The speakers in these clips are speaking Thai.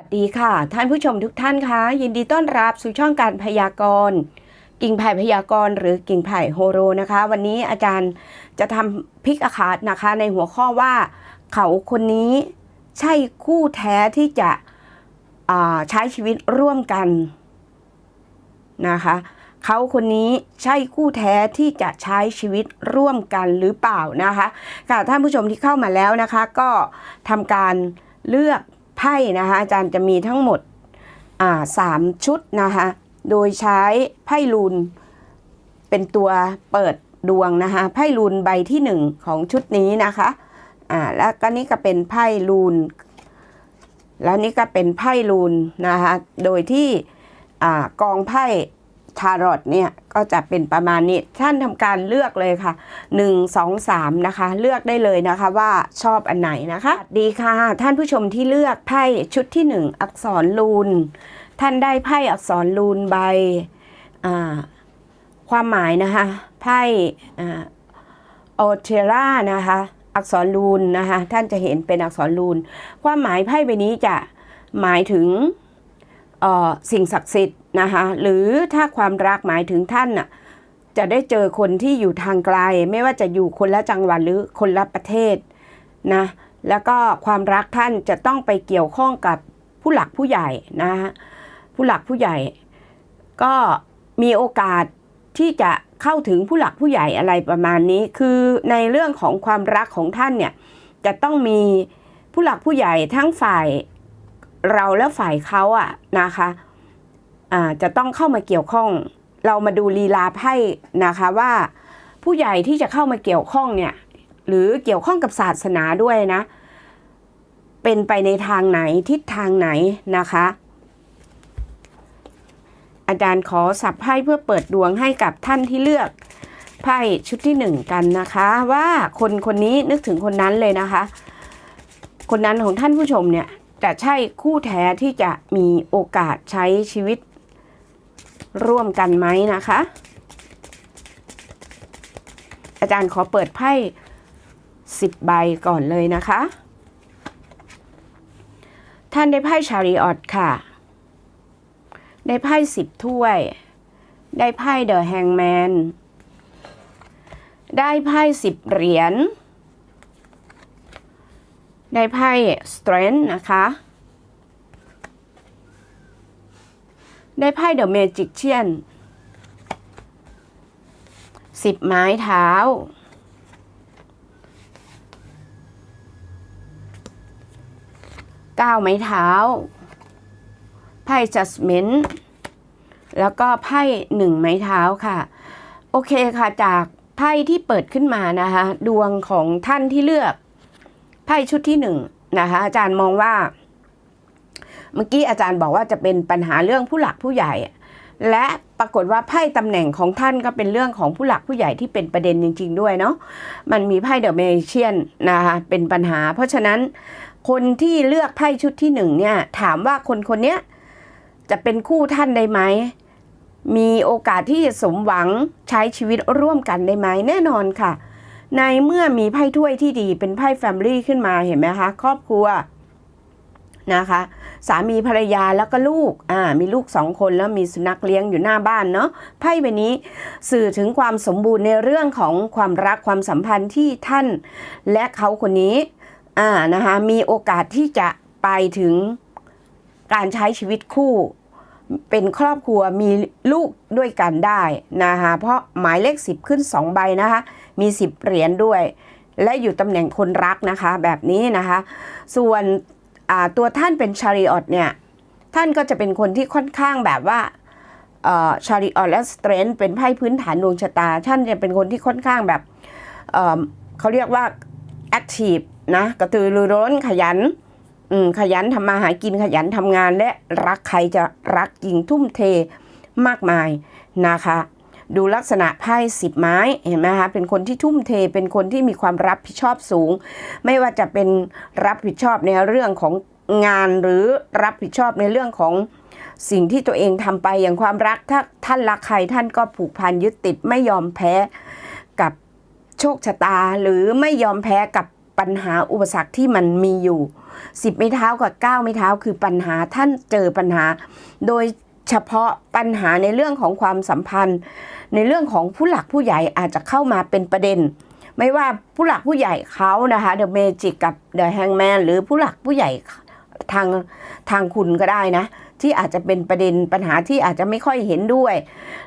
วัสดีค่ะ ท่านผู้ชมทุกท่านคะยินดีต้อนรับสู่ช่องการพยากรณ์กิ่งไผ่พยากรณ์หรือกิ่งไผ่โฮโรนะคะ วันนี้อาจารย์จะทำพิกอาคาดนะคะ ในหัวข้อว่า เขาคนนี้ใช่คู่แท้ที่จะใช้ชีวิตร่วมกันนะคะ เขาคนนี้ใช่คู่แท้ที่จะใช้ชีวิตร่วมกันหรือเปล่านะคะค่ะท่านผู้ชมที่เข้ามาแล้วนะคะ ก็ทำการเลือก ไพ่นะคะอาจารย์จะมีทั้งหมดสามชุดนะคะโดยใช้ไพ่ลูนเป็นตัวเปิดดวงนะคะไพ่ลูนใบที่หนึ่งของชุดนี้นะคะอ่าแล้วก็นี่ก็เป็นไพ่ลูน แล้วนี่ก็เป็นไพ่ลูนนะคะโดยที่อ่ากองไพ่ ทารอตเนี่ยก็จะเป็นประมาณนี้ท่านทำการเลือกเลยค่ะ 1 2 3 นะคะ เลือกได้เลยนะคะว่าชอบอันไหนนะคะ ดีค่ะ ท่านผู้ชมที่เลือกไพ่ชุดที่ 1 อักษรลูน ท่านได้ไพ่อักษรลูนใบความหมายนะคะ ไพ่โอเทรานะคะ อักษรลูนนะคะ ท่านจะเห็นเป็นอักษรลูน ความหมายไพ่ใบนี้จะหมายถึงสิ่งศักดิ์สิทธิ์ นะคะหรือถ้าความรักหมายถึงท่านน่ะจะได้เจอคนที่อยู่ทางไกล ไม่ว่าจะอยู่คนละจังหวัดหรือคนละประเทศนะแล้วก็ความรักท่านจะต้องไปเกี่ยวข้องกับผู้หลักผู้ใหญ่นะคะผู้หลักผู้ใหญ่ ก็มีโอกาสที่จะเข้าถึงผู้หลักผู้ใหญ่อะไรประมาณนี้ คือในเรื่องของความรักของท่านเนี่ยจะต้องมีผู้หลักผู้ใหญ่ทั้งฝ่ายเราและฝ่ายเขาอะนะคะ จะต้องเข้ามาเกี่ยวข้อง เรามาดูลีลาไพ่นะคะว่า ผู้ใหญ่ที่จะเข้ามาเกี่ยวข้องเนี่ยหรือเกี่ยวข้องกับศาสนาด้วยนะ เป็นไปในทางไหนทิศทางไหนนะคะ อาจารย์ขอสับไพ่เพื่อเปิดดวงให้กับท่านที่เลือกไพ่ชุดที่หนึ่งกันนะคะ ว่าคนคนนี้นึกถึงคนนั้นเลยนะคะ คนนั้นของท่านผู้ชมเนี่ยจะใช่คู่แท้ที่จะมีโอกาสใช้ชีวิต ร่วมกันไหมนะคะ อาจารย์ขอเปิดไพ่สิบใบก่อนเลยนะคะ ท่านได้ไพ่ชาริออตค่ะ ได้ไพ่สิบถ้วย ได้ไพ่เดอะแฮงแมน ได้ไพ่สิบเหรียญ ได้ไพ่ strength นะคะ ได้ไพ่ the magician สิบไม้เท้า เก้าไม้เท้า ไพ่ judgment แล้วก็ไพ่หนึ่งไม้เท้าค่ะ โอเคค่ะ จากไพ่ที่เปิดขึ้นมานะคะ ดวงของท่านที่เลือก ไพ่ชุดที่หนึ่งนะคะ อาจารย์มองว่า เมื่อกี้อาจารย์บอกว่าจะเป็นปัญหาเรื่องผู้หลักผู้ใหญ่ และปรากฏว่าไพ่ตำแหน่งของท่านก็เป็นเรื่องของผู้หลักผู้ใหญ่ที่เป็นประเด็นจริง ๆ ด้วยเนาะมันมีไพ่เดอะเมเชียนนะคะเป็นปัญหา เพราะฉะนั้นคนที่เลือกไพ่ชุดที่หนึ่งเนี่ยถามว่าคนคนนี้จะเป็นคู่ท่านได้ไหมมีโอกาสที่จะสมหวังใช้ชีวิตร่วมกันได้ไหมแน่นอนค่ะ ในเมื่อมีไพ่ถ้วยที่ดีเป็นไพ่แฟมิลี่ขึ้นมาเห็นไหมคะ ครอบครัว นะคะ สามีภรรยาแล้วก็ลูกอ่ามีลูกสองคนแล้วมีสุนัขเลี้ยงอยู่หน้าบ้านเนาะไพ่ใบนี้สื่อถึงความสมบูรณ์ในเรื่องของความรักความสัมพันธ์ที่ท่าน และเขาคนนี้อ่านะคะมีโอกาสที่จะไปถึงการใช้ชีวิตคู่เป็นครอบครัวมีลูกด้วยกันได้นะคะเพราะหมายเลขสิบขึ้นสองใบนะคะมี 10 เหรียญด้วย และอยู่ตำแหน่งคนรักนะคะแบบนี้นะคะ ส่วน ตัวท่านเป็นชาริออตเนี่ยท่านก็จะเป็นคนที่ค่อนข้างแบบว่าชาริออตและสเตรนเป็นไพ่พื้นฐานดวงชะตา ท่านจะเป็นคนที่ค่อนข้างแบบเเขาเรียกว่าแอคทีฟนะกระตือรือร้นขยันขยันทำมาหากินขยันทำงานและรักใครจะรักจริงทุ่มเทมากมายนะคะ ดูลักษณะไพ่สิบไม้เห็นไหมคะเป็นคนที่ทุ่มเทเป็นคนที่มีความรับผิดชอบสูง ไม่ว่าจะเป็นรับผิดชอบในเรื่องของงานหรือรับผิดชอบในเรื่องของสิ่งที่ตัวเองทำไปอย่างความรักถ้าท่านรักใครท่านก็ผูกพันยึดติดไม่ยอมแพ้กับโชคชะตา หรือไม่ยอมแพ้กับปัญหาอุปสรรคที่มันมีอยู่สิบไม้เท้ากับเก้าไม้เท้าคือปัญหาท่านเจอปัญหา โดยเฉพาะปัญหาในเรื่องของความสัมพันธ์ ในเรื่องของผู้หลักผู้ใหญ่อาจจะเข้ามาเป็นประเด็น ไม่ว่าผู้หลักผู้ใหญ่เขานะคะเดอะเมจิกกับเดอะแฮงแมนหรือผู้หลักผู้ใหญ่ทางทางคุณก็ได้นะ ที่อาจจะเป็นประเด็นปัญหาที่อาจจะไม่ค่อยเห็นด้วย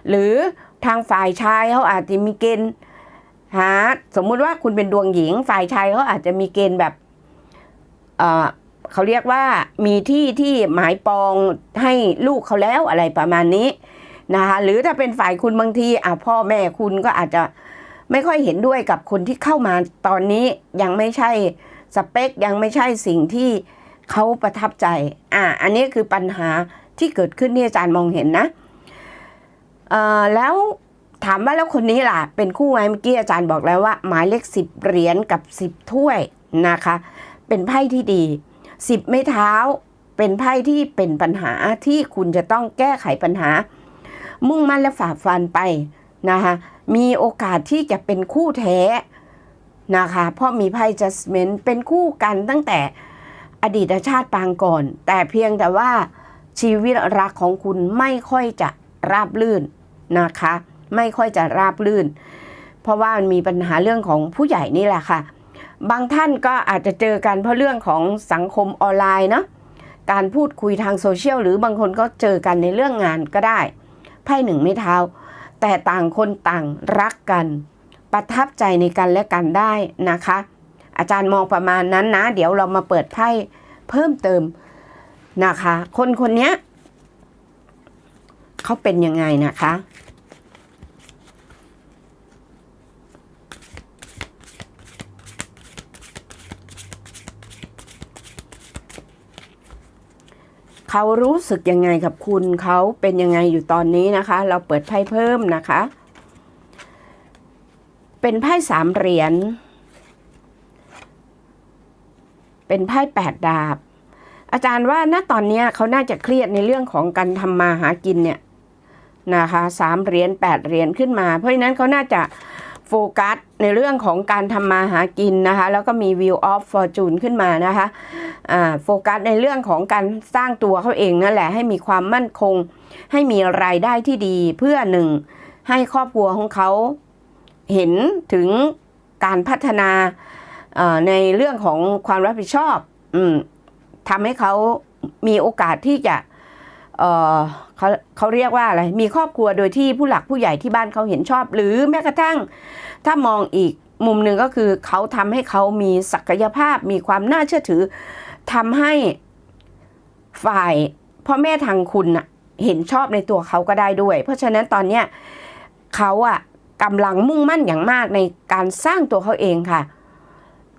หรือทางฝ่ายชายเขาอาจจะมีเกณฑ์หาสมมุติว่าคุณเป็นดวงหญิง ฝ่ายชายเขาอาจจะมีเกณฑ์แบบเเขาเรียกว่ามีที่ที่หมายปองให้ลูกเขาแล้วอะไรประมาณนี้ นะคะหรือถ้าเป็นฝ่ายคุณบางทีอะพ่อแม่คุณก็อาจจะไม่ค่อยเห็นด้วยกับคนที่เข้ามาตอนนี้ยังไม่ใช่สเปคยังไม่ใช่สิ่งที่เขาประทับใจอะอันนี้คือปัญหาที่เกิดขึ้นที่อาจารย์มองเห็นนะเอ่อแล้วถามว่าแล้วคนนี้ล่ะ เป็นคู่ไหมเมื่อกี้อาจารย์บอกแล้วว่า หมายเลขสิบเหรียญกับสิบถ้วยนะคะ เป็นไพ่ที่ดีสิบไม้เท้า เป็นไพ่ที่เป็นปัญหาที่คุณจะต้องแก้ไขปัญหา มุ่งมั่นและฝ่าฟันไปนะคะมีโอกาสที่จะเป็นคู่แท้นะคะเพราะมีไพ่ judgment เป็นคู่กันตั้งแต่อดีตชาติปางก่อน แต่เพียงแต่ว่าชีวิตรักของคุณไม่ค่อยจะราบลื่นนะคะ ไม่ค่อยจะราบลื่น เพราะว่ามันมีปัญหาเรื่องของผู้ใหญ่นี่แหละค่ะ บางท่านก็อาจจะเจอกันเพราะเรื่องของสังคมออนไลน์เนาะการพูดคุยทางโซเชียลหรือบางคนก็เจอกันในเรื่องงานก็ได้ ไพ่หนึ่งไม่เท้า แต่ต่างคนต่างรักกัน ประทับใจในกันและกันได้นะคะ อาจารย์มองประมาณนั้นนะ เดี๋ยวเรามาเปิดไพ่เพิ่มเติมนะคะ คนคนนี้เขาเป็นยังไงนะคะ เขารู้สึกยังไงกับคุณเขาเป็นยังไงอยู่ตอนนี้นะคะ เราเปิดไพ่เพิ่มนะคะ เป็นไพ่สามเหรียญเป็นไพ่แปดดาบ อาจารย์ว่าณตอนนี้เขาน่าจะเครียดในเรื่องของการทำมาหากินเนี่ยนะคะสามเหรียญแปดเหรียญขึ้นมา เพราะฉะนั้นเขาน่าจะโฟกัส ในเรื่องของการทำมาหากินนะคะ แล้วก็มี view of fortune ขึ้นมานะคะโฟกัสในเรื่องของการสร้างตัวเขาเองนั่นแหละให้มีความมั่นคง ให้มีรายได้ที่ดีเพื่อหนึ่งให้ครอบครัวของเขาเห็นถึงการพัฒนาในเรื่องของความรับผิดชอบอทำให้เขามีโอกาสที่จะ เเขาเขาเรียกว่าอะไร มีครอบครัวโดยที่ผู้หลักผู้ใหญ่ที่บ้านเขาเห็นชอบ หรือแม้กระทั่ง ถ้ามองอีกมุมหนึ่งก็คือเขาทำให้เขามีศักยภาพ มีความน่าเชื่อถือทำให้ฝ่ายพ่อแม่ทางคุณเห็นชอบในตัวเขาก็ได้ด้วย เพราะฉะนั้นตอนเนี้ยเขาอะกำลังมุ่งมั่นอย่างมากในการสร้างตัวเขาเองค่ะ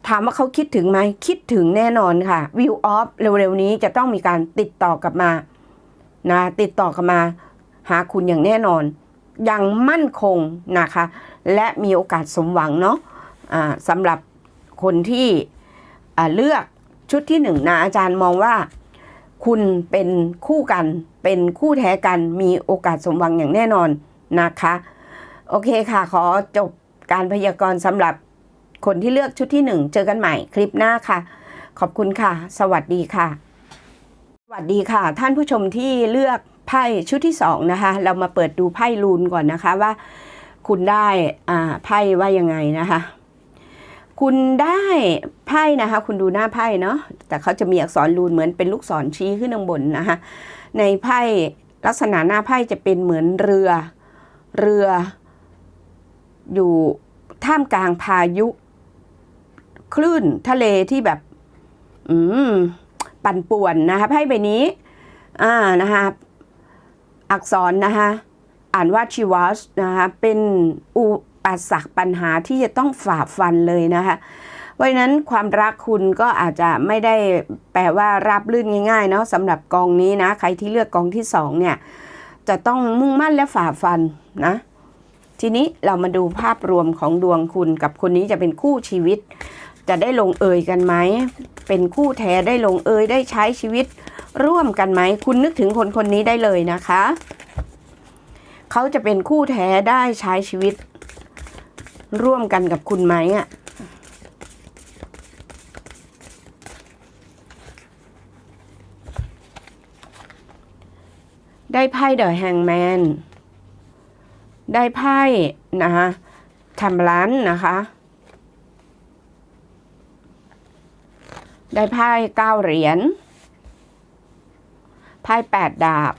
ถามว่าเขาคิดถึงไหมคิดถึงแน่นอนค่ะวิวออฟเร็วๆนี้จะต้องมีการติดต่อกลับมา นะติดต่อกลับมาหาคุณอย่างแน่นอนยังมั่นคงนะคะ และมีโอกาสสมหวังเนาะอ่าสำหรับคนที่เลือกชุดที่หนึ่งนะอาจารย์มองว่า คุณเป็นคู่กันเป็นคู่แท้กันมีโอกาสสมหวังอย่างแน่นอนนะคะ โอเคค่ะขอจบการพยากรณ์สำหรับคนที่เลือกชุดที่หนึ่งเจอกันใหม่คลิปหน้าค่ะ ขอบคุณค่ะ สวัสดีค่ะ วัสดีค่ะ ท่านผู้ชมที่เลือกไพ่ชุดที่สองนะคะ เรามาเปิดดูไพ่ลูนก่อนนะคะว่า คุณได้อ่าไพ่ว่ายังไงนะคะ คุณได้ไพ่นะคะ คุณดูหน้าไพ่เนาะแต่เขาจะมีอักษรรูนเหมือนเป็นลูกศรชี้ขึ้นข้างบนนะคะในไพ่ลักษณะหน้าไพ่จะเป็นเหมือนเรือเรือ อยู่ท่ามกลางพายุ คลื่นทะเลที่แบบ อืม ปั่นป่วนนะคะไพ่ใบนี้อ่านะคะอักษรนะคะอ่านว่าชิวัสนะคะเป็นอุปสรรคปัญหาที่จะต้องฝ่าฟันเลยนะคะเพราะฉะนั้นความรักคุณก็อาจจะไม่ได้แปลว่าราบลื่นง่ายๆเนาะสำหรับกองนี้นะใครที่เลือกกองที่สองเนี่ยจะต้องมุ่งมั่นและฝ่าฟันนะทีนี้เรามาดูภาพรวมของดวงคุณกับคนนี้จะเป็นคู่ชีวิต จะได้ลงเอยกันไหม เป็นคู่แท้ได้ลงเอยได้ใช้ชีวิตร่วมกันไหม คุณนึกถึงคนคนนี้ได้เลยนะคะ เขาจะเป็นคู่แท้ได้ใช้ชีวิต ร่วมกันกับคุณไหมอะได้ไพ่เดอะแฮงแมน ได้ไพ่นะคะทำร้านนะคะ ได้ไพ่เก้าเหรียญไพ่แปดดาบ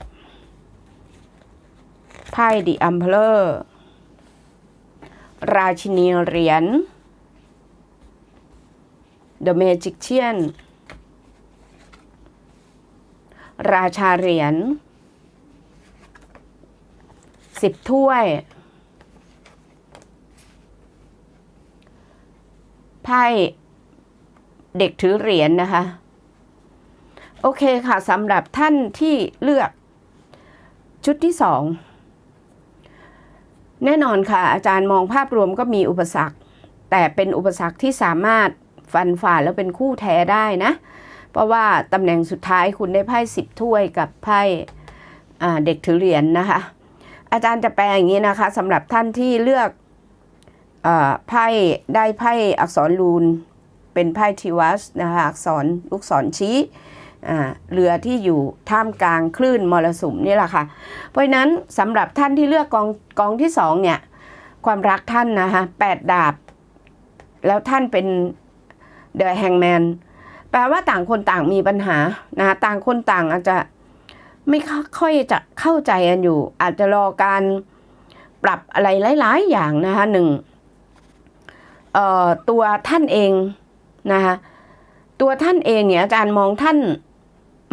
ไพ่ดิอัมเพลอร์ราชินีเหรียญ The Magician ราชาเหรียญสิบถ้วย ไพ่ เด็กถือเหรียญนะคะ โอเคค่ะสำหรับท่านที่เลือกชุดที่สองแน่นอนค่ะ อาจารย์มองภาพรวมก็มีอุปสรรค แต่เป็นอุปสรรคที่สามารถฟันฝ่าแล้วเป็นคู่แท้ได้นะ เพราะว่าตำแหน่งสุดท้ายคุณได้ไพ่สิบถ้วยกับไพ่เด็กถือเหรียญนะคะ อาจารย์จะแปลอย่างนี้นะคะสำหรับท่านที่เลือกอไพ่ได้ไพ่อักษรรูน เป็นไพ่ทิวัสนะคะอักษรลูกศรชี้เรือที่อยู่ท่ามกลางคลื่นมรสุมนี่แหละค่ะ เพราะนั้นสำหรับท่านที่เลือกกองกองที่สองเนี่ยความรักท่านนะคะแปดดาบ แล้วท่านเป็นเดอะแฮงแมนแปลว่าต่างคนต่างมีปัญหานะคะต่างคนต่างอาจจะไม่ค่อยจะเข้าใจกันอยู่ อาจจะรอการปรับอะไรหลาย ๆ อย่างนะคะหนึ่งตัวท่านเอง นะคะตัวท่านเองเนี่ยอาจารย์มองท่าน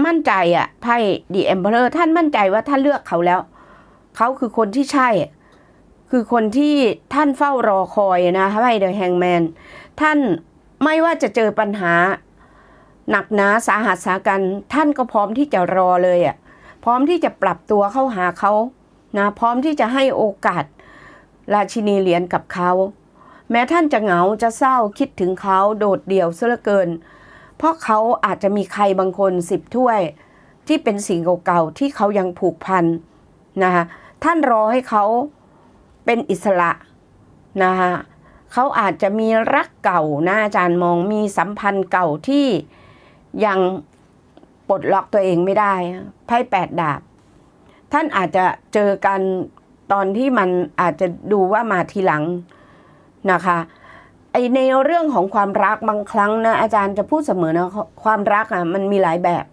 มั่นใจอะไพ่ดีเอ็มเพลอร์ท่านมั่นใจว่าท่านเลือกเขาแล้ว เขาคือคนที่ใช่ คือคนที่ท่านเฝ้ารอคอยนะคะไพ่เดอะแฮงแมนท่านไม่ว่าจะเจอปัญหา หนักหนาสาหัสสากันท่านก็พร้อมที่จะรอเลยอะ่ะพร้อมที่จะปรับตัวเข้าหาเขานะพร้อมที่จะให้โอกาสราชินีเหรียญกับเขา แม้ท่านจะเหงาจะเศร้าคิดถึงเขาโดดเดี่ยวเสียเหลือเกิน เพราะเขาอาจจะมีใครบางคนสิบถ้วย ที่เป็นสิ่งเก่าๆที่เขายังผูกพันนะคะท่านรอให้เขาเป็นอิสระนะคะเขาอาจจะมีรักเก่านะอาจารย์มองมีสัมพันธ์เก่าที่ยังปลดล็อกตัวเองไม่ได้ไพ่แปดดาบ ท่านอาจจะเจอกันตอนที่มันอาจจะดูว่ามาทีหลัง นะคะไอในเรื่องของความรักบางครั้งนะอาจารย์จะพูดเสมอนะความรักอะมันมีหลายแบบ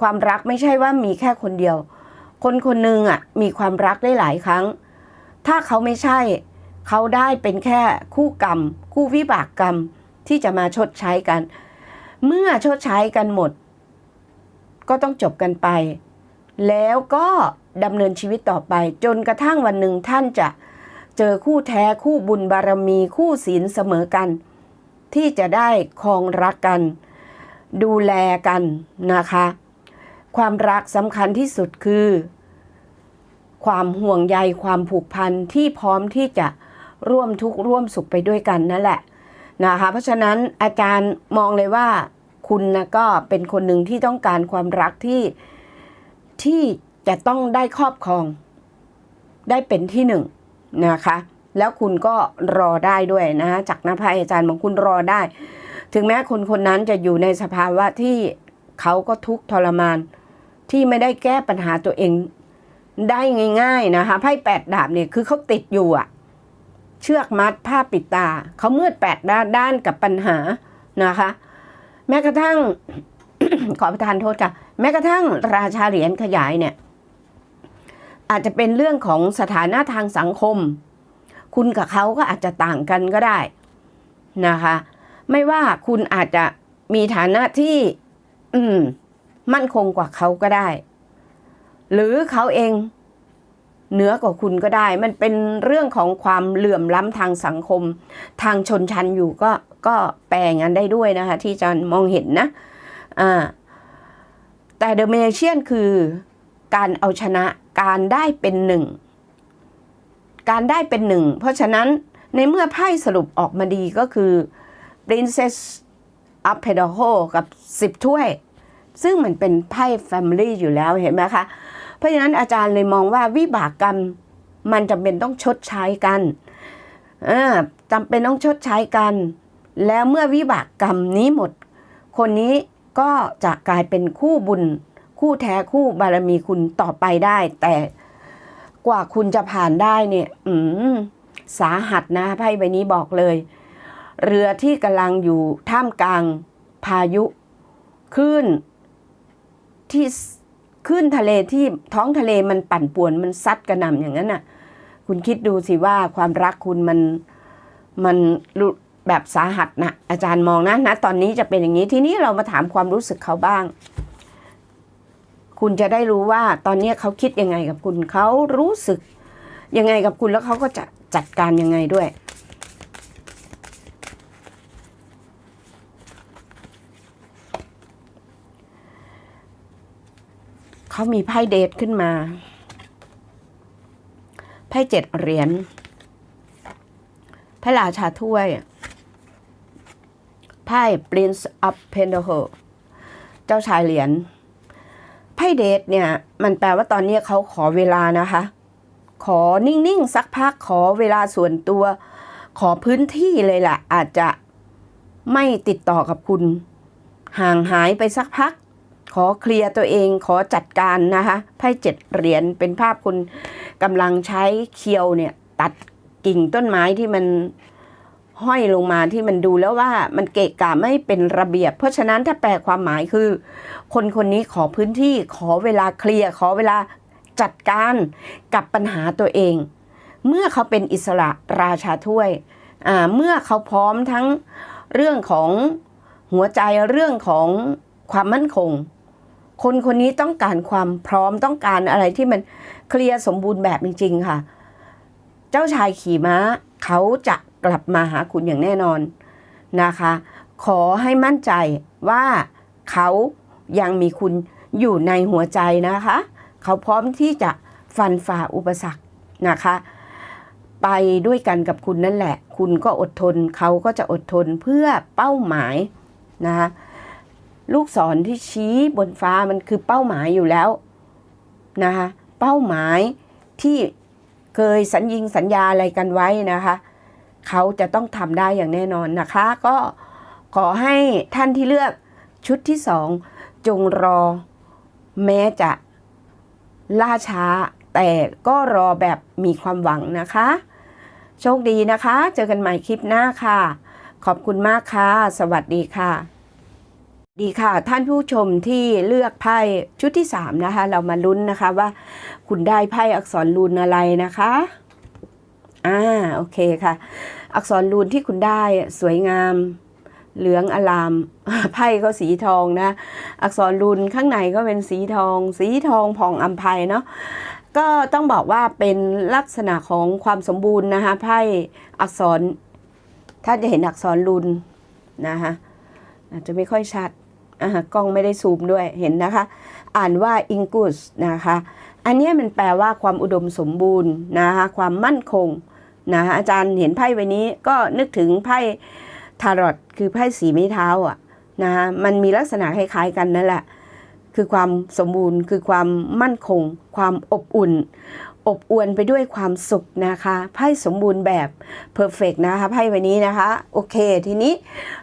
ความรักไม่ใช่ว่ามีแค่คนเดียว คนคนหนึ่งอะมีความรักได้หลายครั้ง ถ้าเขาไม่ใช่เขาได้เป็นแค่คู่กรรม คู่วิบากกรรมที่จะมาชดใช้กัน เมื่อชดใช้กันหมด ก็ต้องจบกันไป แล้วก็ดำเนินชีวิตต่อไป จนกระทั่งวันหนึ่งท่านจะ เจอคู่แท้คู่บุญบารมีคู่ศีลเสมอกัน ที่จะได้คองรักกัน ดูแลกันนะคะ ความรักสำคัญที่สุดคือ ความห่วงใยความผูกพันที่พร้อมที่จะร่วมทุกข์ร่วมสุขไปด้วยกันนั่นแหละนะคะเพราะฉะนั้นอาจารย์มองเลยว่าคุณนะก็เป็นคนหนึ่งที่ต้องการความรักที่ที่จะต้องได้ครอบครอง ได้เป็นที่หนึ่ง นะคะ แล้วคุณก็รอได้ด้วยนะจากน้าพายอาจารย์บอกคุณรอได้ ถึงแม้คนคนนั้นจะอยู่ในสภาวะที่เขาก็ทุกข์ทรมาน ที่ไม่ได้แก้ปัญหาตัวเองได้ง่ายๆนะคะไพ่แปดดาบเนี่ยคือเขาติดอยู่อะเชือกมัดผ้าปิดตา เขามืดแปดด้านด้านกับปัญหานะคะ แม้กระทั่งขอประทานโทษค่ะ แม้กระทั่งราชาเหรียญขยายเนี่ย อาจจะเป็นเรื่องของสถานะทางสังคม คุณกับเขาก็อาจจะต่างกันก็ได้นะคะ ไม่ว่าคุณอาจจะมีฐานะที่ อืม มั่นคงกว่าเขาก็ได้ หรือเขาเองเหนือกว่าคุณก็ได้ มันเป็นเรื่องของความเหลื่อมล้ำทางสังคม ทางชนชั้นอยู่ก็ก็แปลงานได้ด้วยนะคะ ที่จารย์มองเห็นนะอ่าแต่เดอะเมเชียนคือการเอาชนะ การได้เป็นหนึ่ง การได้เป็นหนึ่ง เพราะฉะนั้นในเมื่อไพ่สรุปออกมาดีก็คือ Princess of p e d a h o กับ 10 ถ้วย ซึ่งมันเป็นไพ่ Family อยู่แล้วเห็นไหมคะ เพราะฉะนั้นอาจารย์เลยมองว่าวิบากกรรมมันจำเป็นต้องชดใช้กันจำเป็นต้องชดใช้กัน แล้วเมื่อวิบากกรรมนี้หมด คนนี้ก็จะกลายเป็นคู่บุญ คู่แท้คู่บารมีคุณต่อไปได้ แต่กว่าคุณจะผ่านได้เนี่ย อืมสาหัสนะไพ่ใบนี้บอกเลย เรือที่กำลังอยู่ท่ามกลางพายุคลื่นที่คลื่นทะเลที่ท้องทะเลมันปั่นป่วนมันซัดกระหน่ำอย่างนั้นน่ะ คุณคิดดูสิว่าความรักคุณมันมันแบบสาหัสนะอาจารย์มองนะนะ ตอนนี้จะเป็นอย่างนี้ทีนี้เรามาถามความรู้สึกเขาบ้าง คุณจะได้รู้ว่าตอนนี้เขาคิดยังไงกับคุณเขารู้สึกยังไงกับคุณแล้วเขาก็จะจัดการยังไงด้วย เขามีไพ่เดทขึ้นมาไพ่เจ็ดเหรียญไพ่ราชาถ้วยไพ่ Prince of Pentacles เจ้าชายเหรียญ ไพ่เดทเนี่ยมันแปลว่าตอนนี้เขาขอเวลานะคะ ขอนิ่งๆสักพักขอเวลาส่วนตัว ขอพื้นที่เลยล่ะ อาจจะไม่ติดต่อกับคุณ ห่างหายไปสักพัก ขอเคลียร์ตัวเองขอจัดการนะคะไพ่เจ็ดเหรียญเป็นภาพคุณกำลังใช้เคียวเนี่ย ตัดกิ่งต้นไม้ที่มัน ห้อยลงมาที่มันดูแล้วว่ามันเกะกะไม่เป็นระเบียบ เพราะฉะนั้นถ้าแปลความหมายคือ คนคนนี้ขอพื้นที่ขอเวลาเคลียร์ขอเวลาจัดการกับปัญหาตัวเอง เมื่อเขาเป็นอิสระราชาถ้วยเมื่อเขาพร้อมทั้งเรื่องของหัวใจเรื่องของความมั่นคง คนคนนี้ต้องการความพร้อมต้องการอะไรที่มันเคลียร์สมบูรณ์แบบจริง ๆ ค่ะ เจ้าชายขี่ม้าเขาจะ กลับมาหาคุณอย่างแน่นอนนะคะ ขอให้มั่นใจว่าเขายังมีคุณอยู่ในหัวใจนะคะ เขาพร้อมที่จะฟันฝ่าอุปสรรคนะคะ ไปด้วยกันกับคุณนั่นแหละ คุณก็อดทนเขาก็จะอดทนเพื่อเป้าหมายนะคะลูกศรที่ชี้บนฟ้ามันคือเป้าหมายอยู่แล้วนะคะเป้าหมายที่เคยสัญญิงสัญญาอะไรกันไว้นะคะ เขาจะต้องทำได้อย่างแน่นอนนะคะ ก็ขอให้ท่านที่เลือกชุดที่สองจงรอแม้จะล่าช้า แต่ก็รอแบบมีความหวังนะคะ โชคดีนะคะ เจอกันใหม่คลิปหน้าค่ะ ขอบคุณมากค่ะ สวัสดีค่ะ ดีค่ะ ท่านผู้ชมที่เลือกไพ่ชุดที่ 3 นะคะ เรามาลุ้นนะคะว่า คุณได้ไพ่อักษรรูนอะไรนะคะ อ่า โอเคค่ะ อักษรรูนที่คุณได้สวยงาม เหลืองอลาม ไพ่ก็สีทองนะ อักษรรูนข้างในก็เป็นสีทอง สีทองผ่องอัมภัยเนาะก็ต้องบอกว่าเป็นลักษณะของความสมบูรณ์นะคะไพ่อักษร ถ้าจะเห็นอักษรรูนนะคะอาจจะไม่ค่อยชัดอ่ากล้องไม่ได้ซูมด้วยเห็นนะคะ อ่านว่าอิงกุสนะคะ อันนี้มันแปลว่าความอุดมสมบูรณ์นะคะความมั่นคง นะคะอาจารย์เห็นไพ่ใบนี้ก็นึกถึงไพ่ทารอตคือไพ่สีไม้เท้าอะนะคะมันมีลักษณะคล้าย ๆ กันนั่นแหละคือความสมบูรณ์ คือความมั่นคง ความอบอุ่น อบอวลไปด้วยความสุขนะคะไพ่สมบูรณ์แบบเพอร์เฟกนะคะไพ่ใบนี้นะคะ โอเค ทีนี้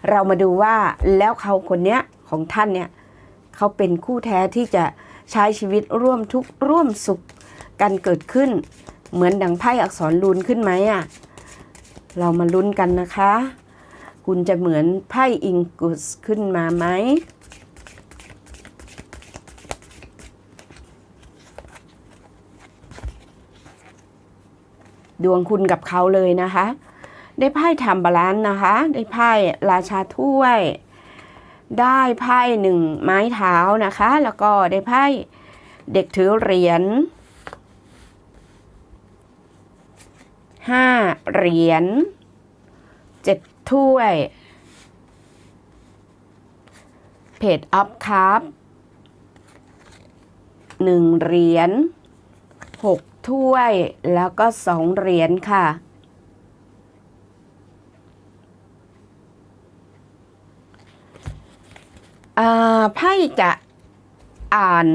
เรามาดูว่าแล้วเขาคนเนี้ยของท่านเนี่ยเขาเป็นคู่แท้ที่จะใช้ชีวิตร่วมทุกข์ร่วมสุขกันเกิดขึ้น เหมือนดังไพ่อักษรลูนขึ้นไหมอะ เรามาลุ้นกันนะคะ คุณจะเหมือนไพ่อิงกุสขึ้นมาไหมดวงคุณกับเขาเลยนะคะ ได้ไพ่ทำบาลานซ์นะคะ ได้ไพ่ราชาถ้วย ได้ไพ่หนึ่งไม้เท้านะคะ แล้วก็ได้ไพ่เด็กถือเหรียญ ห้าเหรียญเจ็ดถ้วย เพจอัพครับหนึ่งเหรียญหกถ้วยแล้วก็สองเหรียญค่ะอ่าไพ่จะอ่าน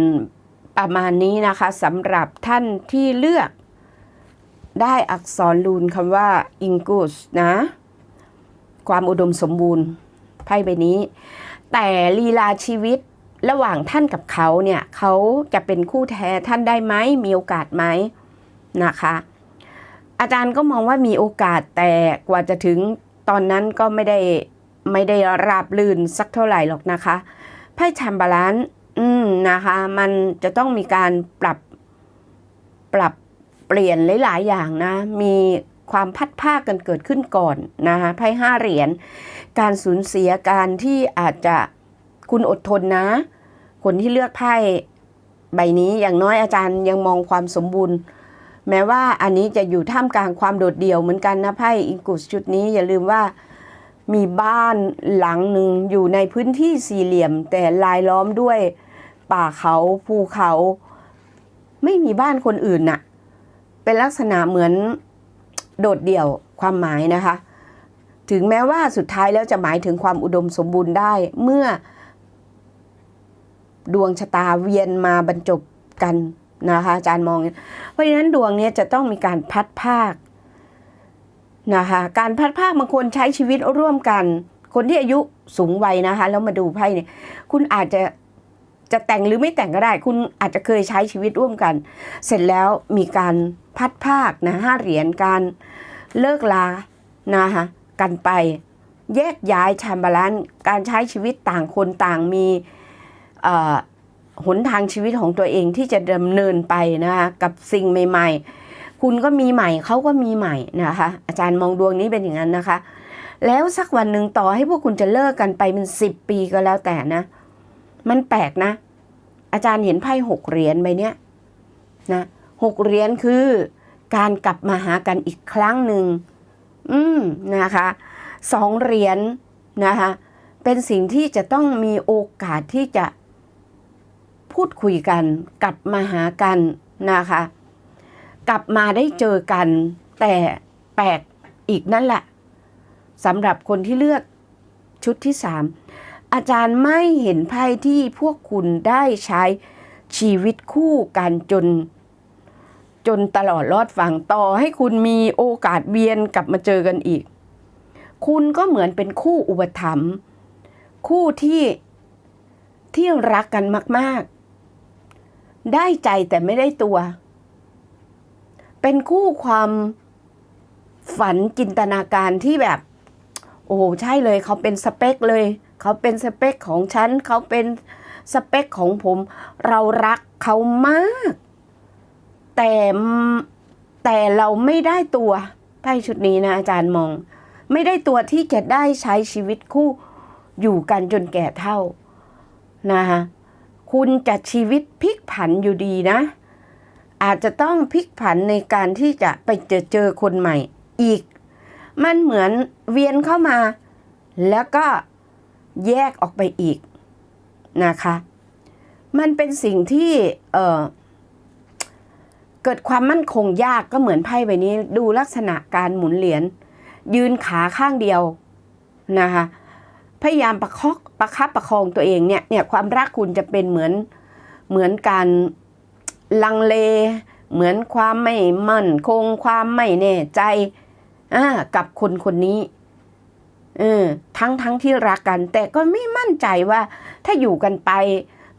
ประมาณนี้นะคะสำหรับท่านที่เลือก ได้อักษรลูนคำว่าอิงกุสนะ ความอุดมสมบูรณ์ไพ่ใบนี้ แต่ลีลาชีวิตระหว่างท่านกับเขาเนี่ยเขาจะเป็นคู่แท้ท่านได้ไหมมีโอกาสไหมนะคะ อาจารย์ก็มองว่ามีโอกาสแต่กว่าจะถึงตอนนั้นก็ไม่ได้ไม่ได้ราบลื่นสักเท่าไหร่หรอกนะคะไพ่แชมบาลานซ์อืมนะคะ มันจะต้องมีการปรับปรับ เปลี่ยนหลาย ๆ อย่างนะ มีความพัดภาคกันเกิดขึ้นก่อนนะคะไพ่ห้าเหรียญการสูญเสียการที่อาจจะคุณอดทนนะ คนที่เลือกไพ่ใบนี้อย่างน้อยอาจารย์ยังมองความสมบูรณ์ แม้ว่าอันนี้จะอยู่ท่ามกลางความโดดเดี่ยวเหมือนกันนะไพ่อิงกุสชุดนี้อย่าลืมว่ามีบ้านหลังหนึ่งอยู่ในพื้นที่สี่เหลี่ยม แต่ลายล้อมด้วยป่าเขาภูเขา ไม่มีบ้านคนอื่นน่ะ เป็นลักษณะเหมือนโดดเดี่ยวความหมายนะคะ ถึงแม้ว่าสุดท้ายแล้วจะหมายถึงความอุดมสมบูรณ์ได้ เมื่อ ดวงชะตาเวียนมาบรรจบกันนะคะอาจารย์มองอย่างนี้เพราะฉะนั้นดวงเนี้ยจะต้องมีการพัดภาคนะคะการพัดภาคบางคนใช้ชีวิตร่วมกัน คนที่อายุสูงวัยนะคะแล้วมาดูไพ่เนี่ย คุณอาจจะจะแต่งหรือไม่แต่งก็ได้ คุณอาจจะเคยใช้ชีวิตร่วมกัน เสร็จแล้วมีการ พัดภาคนะห้าเหรียญการเลิกลานะคะกันไป แยกย้ายชามบาลานซ์การใช้ชีวิตต่างคนต่างมีหนทางชีวิตของตัวเองที่จะดำเนินไปนะคะกับสิ่งใหม่ ๆ คุณก็มีใหม่เขาก็มีใหม่นะคะ อาจารย์มองดวงนี้เป็นอย่างนั้นนะคะ แล้วสักวันหนึ่งต่อให้พวกคุณจะเลิกกันไปเป็นสิบปีก็แล้วแต่นะ มันแปลกนะ อาจารย์เห็นไพ่หกเหรียญใบเนี้ยนะ หกเหรียญคือการกลับมาหากันอีกครั้งหนึ่งอืมนะคะสองเหรียญนะคะเป็นสิ่งที่จะต้องมีโอกาสที่จะพูดคุยกัน กลับมาหากันนะคะ กลับมาได้เจอกัน แต่แปลกอีกนั่นแหละสำหรับคนที่เลือกชุดที่สามอาจารย์ไม่เห็นไพ่ที่พวกคุณได้ใช้ชีวิตคู่กันจน จนตลอดรอดฝั่งต่อให้คุณมีโอกาสเวียนกลับมาเจอกันอีก คุณก็เหมือนเป็นคู่อุปถัมภ์คู่ที่ที่รักกันมาก ๆ ได้ใจแต่ไม่ได้ตัว เป็นคู่ความฝันจินตนาการที่แบบ โอ้ใช่เลย เขาเป็นสเปคเลย เขาเป็นสเปคของฉัน เขาเป็นสเปคของผม เรารักเขามาก แต่แต่เราไม่ได้ตัวไพ่ชุดนี้นะอาจารย์มอง ไม่ได้ตัวที่จะได้ใช้ชีวิตคู่อยู่กันจนแก่เท่านะคะคุณจะชีวิตพลิกผันอยู่ดีนะ อาจจะต้องพลิกผันในการที่จะไปเจอเจอคนใหม่อีก มันเหมือนเวียนเข้ามา แล้วก็แยกออกไปอีกนะคะ มันเป็นสิ่งที่เอ่อ เกิดความมั่นคงยากก็เหมือนไพ่ใบนี้ ดูลักษณะการหมุนเหรียญยืนขาข้างเดียวนะคะพยายามประคอกประคับประคองตัวเองเนี่ยเนี่ยความรักคุณจะเป็นเหมือนเหมือนการลังเล เหมือนความไม่มั่นคงความไม่แน่ใจอ่ากับคนคนนี้เออทั้งทั้งที่รักกัน แต่ก็ไม่มั่นใจว่าถ้าอยู่กันไป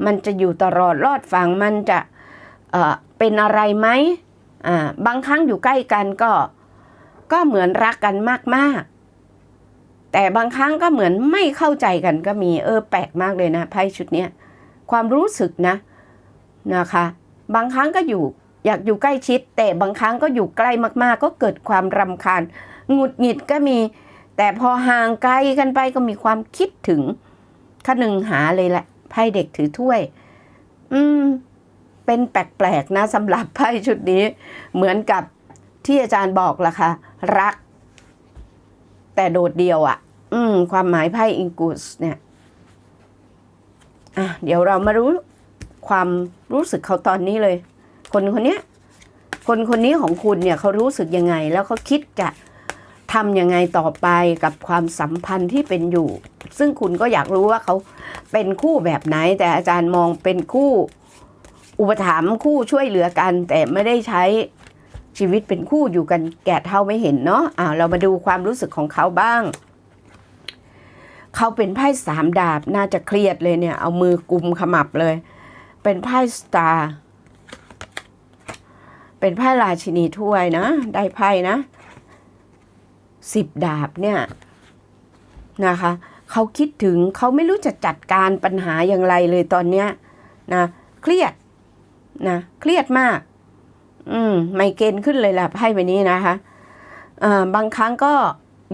มันจะอยู่ตลอดรอดฟังมันจะเอ่อ เป็นอะไรไหมอ่าบางครั้งอยู่ใกล้กันก็ ก็เหมือนรักกันมากๆ แต่บางครั้งก็เหมือนไม่เข้าใจกันก็มีเออแปลกมากเลยนะไพ่ชุดเนี้ยความรู้สึกนะนะคะ บางครั้งก็อยู่อยากอยู่ใกล้ชิด แต่บางครั้งก็อยู่ใกล้มากๆ ก็เกิดความรำคาญหงุดหงิดก็มี แต่พอห่างไกลกันไปก็มีความคิดถึงขนึงหาเลยแหละไพ่เด็กถือถ้วย อืม เป็นแปลกๆนะสำหรับไพ่ชุดนี้ เหมือนกับที่อาจารย์บอกล่ะค่ะ รัก แต่โดดเดียวอะ่ะ อืม ความหมายไพ่อิงกุสเนี่ย อะ เดี๋ยวเรามารู้ความรู้สึกเขาตอนนี้เลย คนคนเนี้ย คนคนนี้ของคุณเนี่ยเขารู้สึกยังไง แล้วเขาคิดจะทำยังไงต่อไปกับความสัมพันธ์ที่เป็นอยู่ ซึ่งคุณก็อยากรู้ว่าเขาเป็นคู่แบบไหน แต่อาจารย์มองเป็นคู่ อุปถัมภ์คู่ช่วยเหลือกัน แต่ไม่ได้ใช้ชีวิตเป็นคู่อยู่กันแก่เท่าไม่เห็นเนาะอ่าเรามาดูความรู้สึกของเขาบ้าง เขาเป็นไพ่สามดาบน่าจะเครียดเลยเนี่ย เอามือกุมขมับเลย เป็นไพ่สตาร์เป็นไพ่ราชินีถ้วยนะ ได้ไพ่นะสิบดาบเนี่ยนะคะเขาคิดถึงเขาไม่รู้จะจัดการปัญหาอย่างไรเลยตอนเนี้ยนะเครียด นะเครียดมาก อืม ไมเกรนขึ้นเลยล่ะไพ่ใบนี้นะคะอ่าบางครั้งก็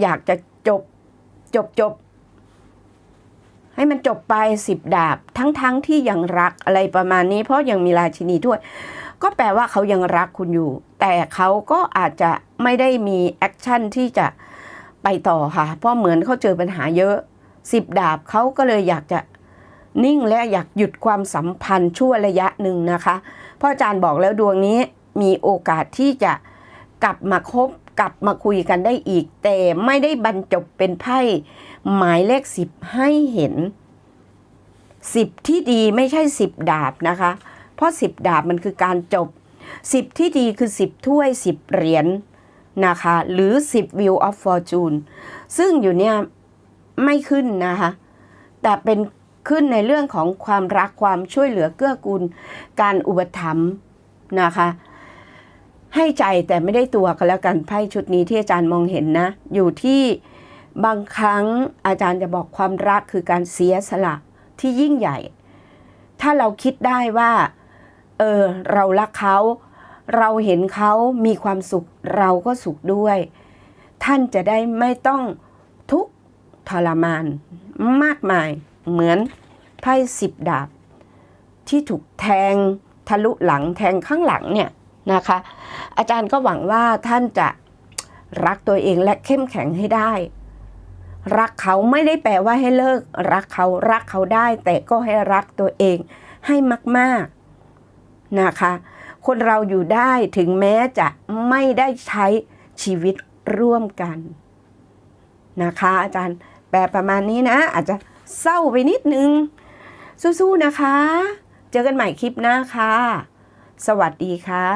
อยากจะจบจบจบ ให้มันจบไปสิบดาบ ทั้งๆทที่ยังรักอะไรประมาณนี้ เพราะยังมีราชินีถ้วย ก็แปลว่าเขายังรักคุณอยู่ แต่เขาก็อาจจะไม่ได้มีแอคชั่นที่จะไปต่อค่ะ เพราะเหมือนเขาเจอปัญหาเยอะสิบดาบเขาก็เลยอยากจะ นิ่งและอยากหยุดความสัมพันธ์ชั่วระยะหนึ่งนะคะพราะอาจารย์บอกแล้วดวงนี้มีโอกาสที่จะกลับมาคบกลับมาคุยกันได้อีก แต่ไม่ได้บรรจบเป็นไพ่หมายเลขสิบให้เห็นสิบที่ดีไม่ใช่สิบดาบนะคะ เพราะสิบดาบมันคือการจบสิบที่ดีคือสิบถ้วยสิบเหรียญนะคะ หรือสิบ Wheel of Fortune ซึ่งอยู่เนี่ยไม่ขึ้นนะคะ แต่เป็น ขึ้นในเรื่องของความรักความช่วยเหลือเกื้อกูล การอุปถัมภ์นะคะ ให้ใจแต่ไม่ได้ตัวกันแล้วกันไพ่ชุดนี้ที่อาจารย์มองเห็นนะ อยู่ที่บางครั้งอาจารย์จะบอกความรักคือการเสียสละที่ยิ่งใหญ่ ถ้าเราคิดได้ว่า เออ เรารักเขา เราเห็นเขามีความสุข เราก็สุขด้วย ท่านจะได้ไม่ต้องทุกข์ทรมานมากมาย เหมือนไพ่สิบดาบ ที่ถูกแทงทะลุหลังแทงข้างหลังเนี่ยนะคะ อาจารย์ก็หวังว่าท่านจะรักตัวเองและเข้มแข็งให้ได้ รักเขาไม่ได้แปลว่าให้เลิก รักเขารักเขาได้ แต่ก็ให้รักตัวเองให้มาก ๆนะคะ คนเราอยู่ได้ถึงแม้จะไม่ได้ใช้ชีวิตร่วมกันนะคะ อาจารย์แปลประมาณนี้นะ อาจจะ เศร้าไปนิดนึง สู้ๆนะคะ เจอกันใหม่คลิปหน้าค่ะ สวัสดีค่ะ